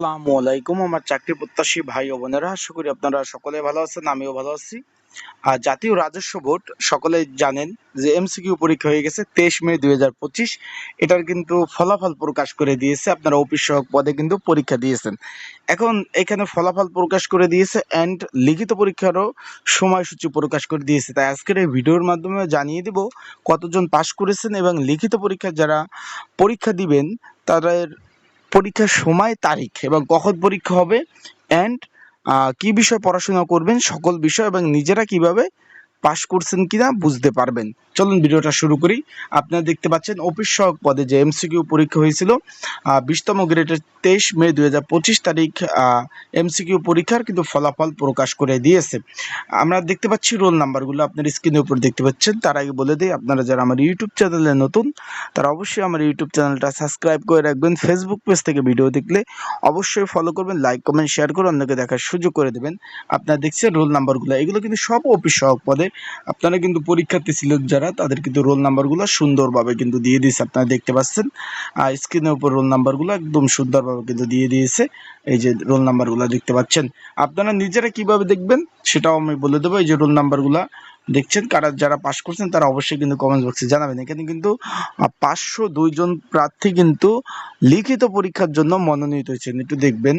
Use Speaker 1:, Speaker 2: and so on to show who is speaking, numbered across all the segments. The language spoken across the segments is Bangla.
Speaker 1: আসসালামু আলাইকুম, আমার চাকরি প্রত্যাশী ভাই ও বোনেরা। আশা করি আপনারা সকলে ভালো আছেন, আমিও ভালো আছি। আর জাতীয় রাজস্ব বোর্ড সকলে জানেন যে এমসিকিউ পরীক্ষা হয়ে গেছে তেইশ মে দু হাজার পঁচিশ। এটার কিন্তু ফলাফল প্রকাশ করে দিয়েছে, আপনারা অফিস সহক পদে কিন্তু পরীক্ষা দিয়েছেন। এখন এখানে ফলাফল প্রকাশ করে দিয়েছে অ্যান্ড লিখিত পরীক্ষারও সময়সূচি প্রকাশ করে দিয়েছে। তাই আজকের এই ভিডিওর মাধ্যমে জানিয়ে দেব কতজন পাশ করেছেন এবং লিখিত পরীক্ষা যারা পরীক্ষা দিবেন, তাদের পরীক্ষার সময় তারিখ এবং কখন পরীক্ষা হবে অ্যান্ড কি বিষয়ে পড়াশোনা করবেন, সকল বিষয় এবং নিজেরা কীভাবে পাশ করছেন কিনা বুঝতে পারবেন। চলুন ভিডিওটা শুরু করি। আপনারা দেখতে পাচ্ছেন, অফিস সহক পদে যে এমসিকিউ পরীক্ষা হয়েছিল বিশতম গ্রেডের তেইশ মে দু হাজার পঁচিশ তারিখ এমসিকিউ পরীক্ষার কিন্তু ফলাফল প্রকাশ করে দিয়েছে। আমরা দেখতে পাচ্ছি রোল নাম্বারগুলো আপনার স্ক্রিনের উপর দেখতে পাচ্ছেন। তার আগে বলে দিই, আপনারা যারা আমার ইউটিউব চ্যানেলে নতুন, তারা অবশ্যই আমার ইউটিউব চ্যানেলটা সাবস্ক্রাইব করে রাখবেন। ফেসবুক পেজ থেকে ভিডিও দেখলে অবশ্যই ফলো করবেন লাইক কমেন্ট শেয়ার করে অন্যকে দেখার সুযোগ করে দেবেন। আপনারা দেখছেন রোল নাম্বারগুলো। এগুলো কিন্তু সব অফিস সহক পদে আপনারা কিন্তু পরীক্ষার্থী ছিলেন যারা, তাদের কিন্তু রোল নাম্বারগুলো সুন্দরভাবে কিন্তু দিয়ে দিয়েছে, আপনারা দেখতে পাচ্ছেন। আর স্ক্রিনের উপর রোল নাম্বারগুলো একদম সুন্দরভাবে কিন্তু দিয়ে দিয়েছে, এই যে রোল নাম্বারগুলো দেখতে পাচ্ছেন। আপনারা নিজেরা কীভাবে দেখবেন সেটাও আমি বলে দেবো, এই যে রোল নাম্বারগুলো দেখছেন, কারা যারা পাশ করছেন তারা অবশ্যই কিন্তু কমেন্ট বক্সে জানাবেন। এখানে কিন্তু পাঁচশো দুইজন প্রার্থী কিন্তু লিখিত পরীক্ষার জন্য মনোনীত হয়েছেন। একটু দেখবেন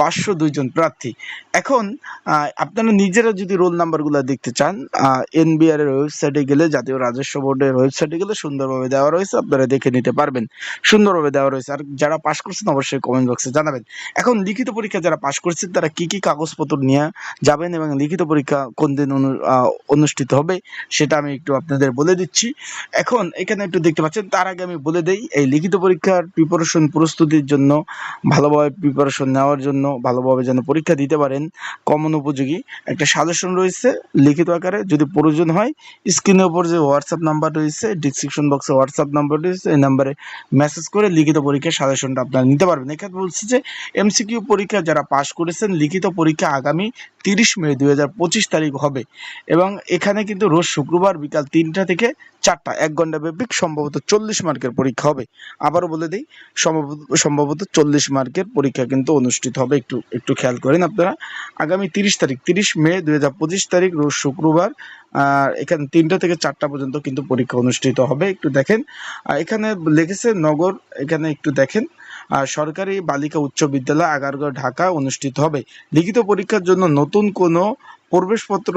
Speaker 1: পাঁচশো দুইজন প্রার্থী। এখন আপনারা নিজেরা যদি রোল নাম্বারগুলো দেখতে চান এনবিআর এর ওয়েবসাইটে গেলে, জাতীয় রাজস্ব বোর্ডের ওয়েবসাইটে গেলে সুন্দরভাবে দেওয়া রয়েছে, আপনারা দেখে নিতে পারবেন। সুন্দরভাবে দেওয়া রয়েছে। আর যারা পাশ করছেন, অবশ্যই কমেন্ট বক্সে জানাবেন। এখন, লিখিত পরীক্ষা যারা পাশ করছেন, তারা কি কি কাগজপত্র নিয়ে যাবেন এবং লিখিত পরীক্ষা কোন দিন অনুষ্ঠিত হবে, সেটা আমি একটু আপনাদের বলে দিচ্ছি। এখন, এখানে একটু দেখতে পাচ্ছেন, তার আগে আমি বলে দেই, এই লিখিত পরীক্ষার প্রিপারেশন প্রস্তুতির জন্য, ভালোভাবে প্রিপারেশন নেওয়ার জন্য জন্য ভালোভাবে যেন পরীক্ষা দিতে পারেন। কমন উপযোগী একটা সাজেশন রয়েছে লিখিত আকারে। যদি প্রয়োজন হয় স্ক্রিনের উপর যে হোয়াটসঅ্যাপ নাম্বার রয়েছে ডিসক্রিপশন বক্সে হোয়াটসঅ্যাপ নাম্বার রয়েছে, এই নাম্বারে মেসেজ করে লিখিত পরীক্ষার সাজেশনটা আপনারা নিতে পারবেন। এখানে বলছি যে এমসিকিউ পরীক্ষা যারা পাশ করেছেন, লিখিত পরীক্ষা আগামী তিরিশ মে দু হাজার পঁচিশ তারিখ হবে। এবং এখানে কিন্তু রোজ শুক্রবার বিকাল তিনটা থেকে চারটা, এক ঘণ্টা ব্যাপী সম্ভবত চল্লিশ মার্কের পরীক্ষা হবে। আবারও বলে দিই, সম্ভবত চল্লিশ মার্কের পরীক্ষা কিন্তু অনুষ্ঠিত হবে। একটু একটু খেয়াল করেন আপনারা। আগামী তিরিশ তারিখ, তিরিশ মে দু হাজার পঁচিশ তারিখ, রোজ শুক্রবার এখানে তিনটা থেকে চারটা পর্যন্ত কিন্তু পরীক্ষা অনুষ্ঠিত হবে। একটু দেখেন এখানে লেগেছে নগর, এখানে একটু দেখেন সরকারি বালিকা উচ্চ বিদ্যালয়, আগারগাঁও, ঢাকা অনুষ্ঠিত হবে। লিখিত পরীক্ষার জন্য নতুন কোনো প্রবেশপত্র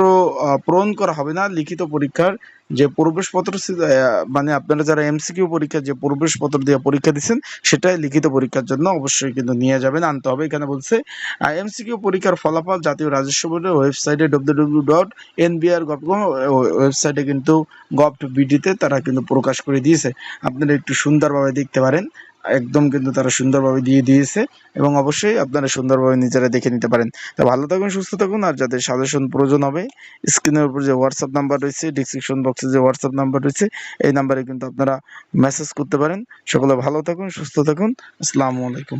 Speaker 1: পূরণ করা হবে না লিখিত পরীক্ষার। যে প্রবেশপত্র মানে আপনারা যারা এমসিকিউ পরীক্ষা যে প্রবেশপত্র দিয়ে পরীক্ষা দিচ্ছেন, সেটাই লিখিত পরীক্ষার জন্য অবশ্যই কিন্তু নিয়ে যাবেন, আনতে হবে। এখানে বলছে এমসিকিউ পরীক্ষার ফলাফল জাতীয় রাজস্ব বোর্ডের ওয়েবসাইটে ডব্লিউ ডট এনবিআর গভ ওয়েবসাইটে কিন্তু গভ বিডিতে তারা কিন্তু প্রকাশ করে দিয়েছে। আপনারা একটু সুন্দরভাবে দেখতে পারেন। একদম কিন্তু তারা সুন্দরভাবে দিয়ে দিয়েছে এবং অবশ্যই আপনারা সুন্দরভাবে নিজেরা দেখে নিতে পারেন। তা ভালো থাকুন, সুস্থ থাকুন আর যাদের সাজেশন প্রয়োজন হবে স্ক্রিনের উপর যে হোয়াটসঅ্যাপ নাম্বার রয়েছে ডিসক্রিপশন বক্সে যে হোয়াটসঅ্যাপ নাম্বার রয়েছে, এই নাম্বারে কিন্তু আপনারা মেসেজ করতে পারেন। সকলে ভালো থাকুন, সুস্থ থাকুন। আসসালামু আলাইকুম।